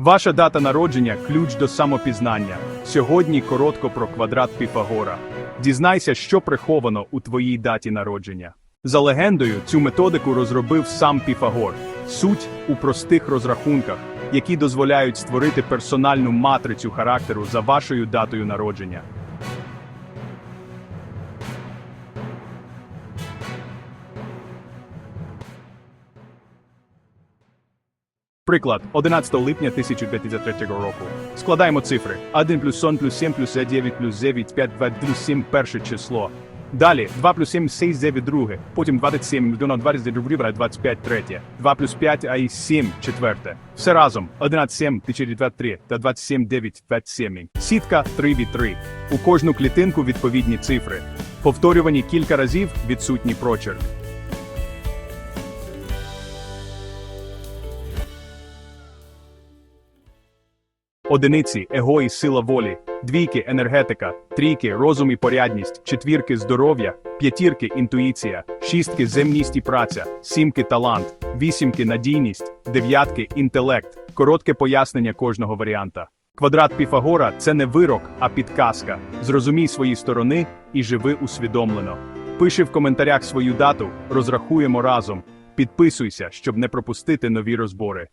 Ваша дата народження ключ до самопізнання. Сьогодні коротко про квадрат Піфагора. Дізнайся, що приховано у твоїй даті народження. За легендою, цю методику розробив сам Піфагор. Суть у простих розрахунках, які дозволяють створити персональну матрицю характеру за вашою датою народження. Приклад, 11 липня 1953 року. Складаємо цифри. 1 плюс 1 плюс 7 плюс 9 плюс 9, 5, 2 плюс 7 перше число. Далі 2 плюс 7 6 9 друге. Потім 27 до 20 друге, 25 третє. 2 плюс 5 а і 7 четверте. Все разом 11 7 3 та 27 9 27. Сітка 3 від 3. У кожну клітинку відповідні цифри. Повторювані кілька разів відсутній прочерк. Одиниці его і сила волі, двійки енергетика, трійки розум і порядність, четвірки здоров'я, п'ятірки інтуїція, шістки земність і праця, сімки талант, вісімки надійність, дев'ятки інтелект. Коротке пояснення кожного варіанта. Квадрат Піфагора це не вирок, а підказка. Зрозумій свої сторони і живи усвідомлено. Пиши в коментарях свою дату, розрахуємо разом. Підписуйся, щоб не пропустити нові розбори.